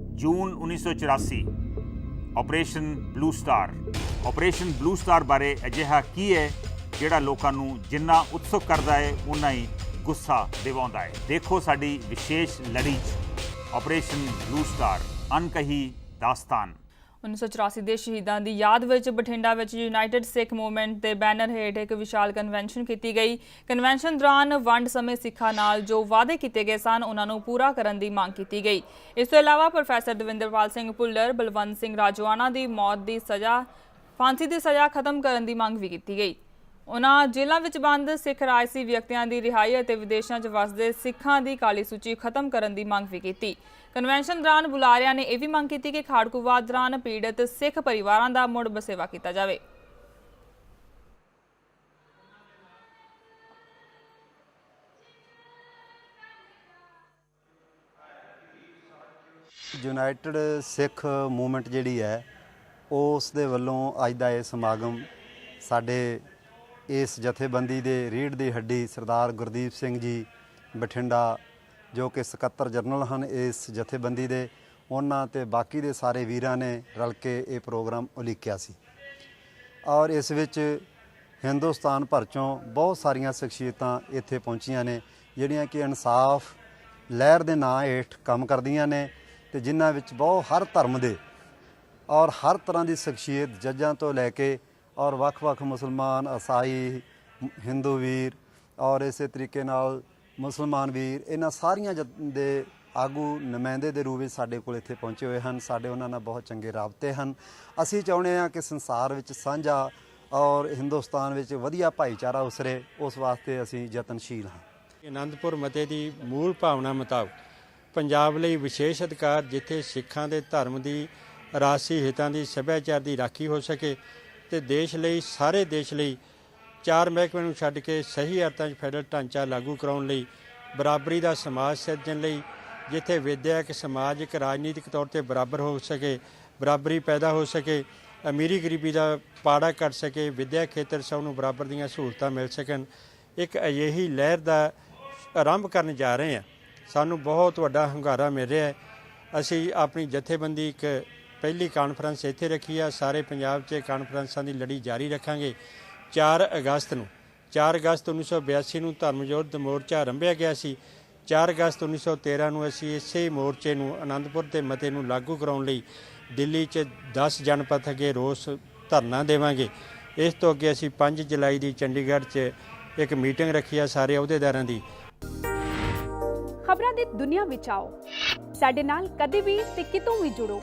June 1984 operation Blue Star operation Blue Star ਬਾਰੇ ਅਜਿਹਾ ਕੀ ਹੈ ਜਿਹੜਾ ਲੋਕਾਂ ਨੂੰ ਜਿੰਨਾ ਉਤਸੁਕ ਕਰਦਾ ਹੈ ਉਨਾ ਹੀ ਗੁੱਸਾ ਦਿਵਾਉਂਦਾ ਹੈ? ਦੇਖੋ ਸਾਡੀ ਵਿਸ਼ੇਸ਼ ਲੜੀ 'ਚ ਆਪਰੇਸ਼ਨ ਬਲੂ ਸਟਾਰ ਅਨਕਹੀ ਦਾਸਤਾਨ। 1984 ਦੇ ਸ਼ਹੀਦਾਂ ਦੀ ਯਾਦ ਵਿੱਚ ਬਠਿੰਡਾ ਵਿੱਚ ਯੂਨਾਈਟਿਡ ਸਿੱਖ ਮੂਵਮੈਂਟ ਦੇ ਬੈਨਰ ਹੇਠ ਇੱਕ ਵਿਸ਼ਾਲ ਕਨਵੈਨਸ਼ਨ ਕੀਤੀ ਗਈ। ਕਨਵੈਨਸ਼ਨ ਦੌਰਾਨ ਵੰਡ ਸਮੇਂ ਸਿੱਖਾਂ ਨਾਲ ਜੋ ਵਾਅਦੇ ਕੀਤੇ ਗਏ ਸਨ, ਉਹਨਾਂ ਨੂੰ ਪੂਰਾ ਕਰਨ ਦੀ ਮੰਗ ਕੀਤੀ ਗਈ। ਇਸ ਤੋਂ ਇਲਾਵਾ ਪ੍ਰੋਫੈਸਰ ਦਵਿੰਦਰਪਾਲ ਸਿੰਘ ਭੁੱਲਰ, ਬਲਵੰਤ ਸਿੰਘ ਰਾਜਵਾਨਾ ਦੀ ਮੌਤ ਦੀ ਸਜ਼ਾ, ਫਾਂਸੀ ਦੀ ਸਜ਼ਾ ਖਤਮ ਕਰਨ ਦੀ ਮੰਗ ਵੀ ਕੀਤੀ ਗਈ। ਉਹਨਾਂ ਜੇਲ੍ਹਾਂ ਵਿੱਚ ਬੰਦ ਸਿੱਖ ਰਾਜਸੀ ਵਿਅਕਤੀਆਂ ਦੀ ਰਿਹਾਈ ਅਤੇ ਵਿਦੇਸ਼ਾਂ 'ਚ ਵਸਦੇ ਸਿੱਖਾਂ ਦੀ ਕਾਲੀ ਸੂਚੀ ਖਤਮ ਕਰਨ ਦੀ ਮੰਗ ਵੀ ਕੀਤੀ। ਕਨਵੈਨਸ਼ਨ ਦੌਰਾਨ ਬੁਲਾਰਿਆਂ ਨੇ ਇਹ ਵੀ ਮੰਗ ਕੀਤੀ ਕਿ ਖਾੜਕੂਵਾਦ ਦੌਰਾਨ ਪੀੜਤ ਸਿੱਖ ਪਰਿਵਾਰਾਂ ਦਾ ਮੁੜ ਬਸੇਵਾ ਕੀਤਾ ਜਾਵੇ। ਯੂਨਾਈਟਿਡ ਸਿੱਖ ਮੂਵਮੈਂਟ ਜਿਹੜੀ ਹੈ ਉਸ ਦੇ ਵੱਲੋਂ ਅੱਜ ਦਾ ਇਹ ਸਮਾਗਮ ਸਾਡੇ ਇਸ ਜਥੇਬੰਦੀ ਦੇ ਰੀੜ ਦੀ ਹੱਡੀ ਸਰਦਾਰ ਗੁਰਦੀਪ ਸਿੰਘ ਜੀ ਬਠਿੰਡਾ, ਜੋ ਕਿ ਸਕੱਤਰ ਜਨਰਲ ਹਨ, ਇਸ ਜਥੇਬੰਦੀ ਦੇ ਉਹਨਾਂ ਤੇ ਬਾਕੀ ਦੇ ਸਾਰੇ ਵੀਰਾਂ ਨੇ ਰਲ ਕੇ ਇਹ ਪ੍ਰੋਗਰਾਮ ਉਲੀਕਿਆ ਸੀ। ਔਰ ਇਸ ਵਿੱਚ ਹਿੰਦੁਸਤਾਨ ਭਰ ਚੋਂ ਬਹੁਤ ਸਾਰੀਆਂ ਸ਼ਖਸੀਅਤਾਂ ਇੱਥੇ ਪਹੁੰਚੀਆਂ ਨੇ, ਜਿਹੜੀਆਂ ਕਿ ਇਨਸਾਫ, ਲਹਿਰ ਦੇ ਨਾਂ ਹੇਠ ਕੰਮ ਕਰਦੀਆਂ ਨੇ ਤੇ ਜਿਨ੍ਹਾਂ ਵਿੱਚ ਬਹੁਤ ਹਰ ਧਰਮ ਦੇ ਔਰ ਹਰ ਤਰ੍ਹਾਂ ਦੀ ਸ਼ਖਸੀਅਤ ਜੱਜਾਂ ਤੋਂ ਲੈ ਕੇ ਔਰ ਵੱਖ-ਵੱਖ ਮੁਸਲਮਾਨ ਈਸਾਈ ਹਿੰਦੂ ਵੀਰ ਔਰ ਇਸੇ ਤਰੀਕੇ ਨਾਲ ਮੁਸਲਮਾਨ ਵੀਰ, ਇਹਨਾਂ ਸਾਰੀਆਂ ਜ- ਦੇ ਆਗੂ ਨੁਮਾਇੰਦੇ ਦੇ ਰੂਪ ਵਿੱਚ ਸਾਡੇ ਕੋਲ ਇੱਥੇ ਪਹੁੰਚੇ ਹੋਏ ਹਨ। ਸਾਡੇ ਉਹਨਾਂ ਨਾਲ ਬਹੁਤ ਚੰਗੇ ਰਾਬਤੇ ਹਨ। ਅਸੀਂ ਚਾਹੁੰਦੇ ਹਾਂ ਕਿ ਸੰਸਾਰ ਵਿੱਚ ਸਾਂਝਾ ਔਰ ਹਿੰਦੁਸਤਾਨ ਵਿੱਚ ਵਧੀਆ ਭਾਈਚਾਰਾ ਉਸਰੇ। ਉਸ ਵਾਸਤੇ ਅਸੀਂ ਯਤਨਸ਼ੀਲ ਹਾਂ। ਆਨੰਦਪੁਰ ਮਤੇ ਦੀ ਮੂਲ ਭਾਵਨਾ ਮੁਤਾਬਕ ਪੰਜਾਬ ਲਈ ਵਿਸ਼ੇਸ਼ ਅਧਿਕਾਰ ਜਿੱਥੇ ਸਿੱਖਾਂ ਦੇ ਧਰਮ ਦੀ ਰਾਸੀ ਹਿੱਤਾਂ ਦੀ, ਸੱਭਿਆਚਾਰ ਦੀ ਰਾਖੀ ਹੋ ਸਕੇ ਤੇ ਦੇਸ਼ ਲਈ, ਸਾਰੇ ਦੇਸ਼ ਲਈ ਚਾਰ ਮਹਿਕਮੇ ਨੂੰ ਛੱਡ ਕੇ ਸਹੀ ਅਰਥਾਂ 'ਚ ਫੈਡਰਲ ਢਾਂਚਾ ਲਾਗੂ ਕਰਾਉਣ ਲਈ ਬਰਾਬਰੀ ਦਾ ਸਮਾਜ ਸਿਰਜਣ ਲਈ, ਜਿੱਥੇ ਵਿਦਿਅਕ ਸਮਾਜਿਕ ਰਾਜਨੀਤਿਕ ਤੌਰ ਤੇ ਬਰਾਬਰ ਹੋ ਸਕੇ, ਬਰਾਬਰੀ ਪੈਦਾ ਹੋ ਸਕੇ, ਅਮੀਰੀ ਗਰੀਬੀ ਦਾ ਪਾੜਾ ਕੱਟ ਸਕੇ, ਵਿਦਿਆ ਖੇਤਰ ਸਭ ਨੂੰ ਬਰਾਬਰ ਦੀਆਂ ਸਹੂਲਤਾਂ ਮਿਲ ਸਕਣ। ਇੱਕ ਅਜਿਹੀ ਲਹਿਰ ਦਾ ਆਰੰਭ ਕਰਨ ਜਾ ਰਹੇ ਹਾਂ। ਸਾਨੂੰ ਬਹੁਤ ਵੱਡਾ ਹੰਗਾਰਾ ਮਿਲ ਰਿਹਾ ਹੈ। ਅਸੀਂ ਆਪਣੀ ਜਥੇਬੰਦੀ ਇੱਕ ਪਹਿਲੀ ਕਾਨਫਰੰਸ ਇੱਥੇ ਰੱਖੀ ਆ, ਸਾਰੇ ਪੰਜਾਬ 'ਚ ਕਾਨਫਰੰਸਾਂ ਦੀ ਲੜੀ ਜਾਰੀ ਰੱਖਾਂਗੇ। 4 ਅਗਸਤ ਨੂੰ 4 ਅਗਸਤ 1982 ਨੂੰ ਧਰਮ ਮੋਰਚਾ ਆਰੰਭਿਆ ਗਿਆ ਸੀ। 4 ਅਗਸਤ 1913 ਨੂੰ ਅਸੀਂ ਇਸੇ ਮੋਰਚੇ ਨੂੰ ਆਨੰਦਪੁਰ ਦੇ ਮਤੇ ਨੂੰ ਲਾਗੂ ਕਰਾਉਣ ਲਈ ਦਿੱਲੀ 'ਚ 10 ਜਨਪਥ ਅੱਗੇ ਰੋਸ ਧਰਨਾ ਦੇਵਾਂਗੇ। ਇਸ ਤੋਂ ਅੱਗੇ ਅਸੀਂ 5 ਜੁਲਾਈ ਦੀ ਚੰਡੀਗੜ੍ਹ 'ਚ ਇੱਕ ਮੀਟਿੰਗ ਰੱਖੀ ਆ ਸਾਰੇ ਅਹੁਦੇਦਾਰਾਂ ਦੀ। ਖਬਰਾਂ ਦੀ ਦੁਨੀਆ ਵਿੱਚ ਆਓ। ਸਾਡੇ ਨਾਲ ਕਦੇ ਵੀ ਤੇ ਕਿਤੋਂ ਵੀ ਜੁੜੋ।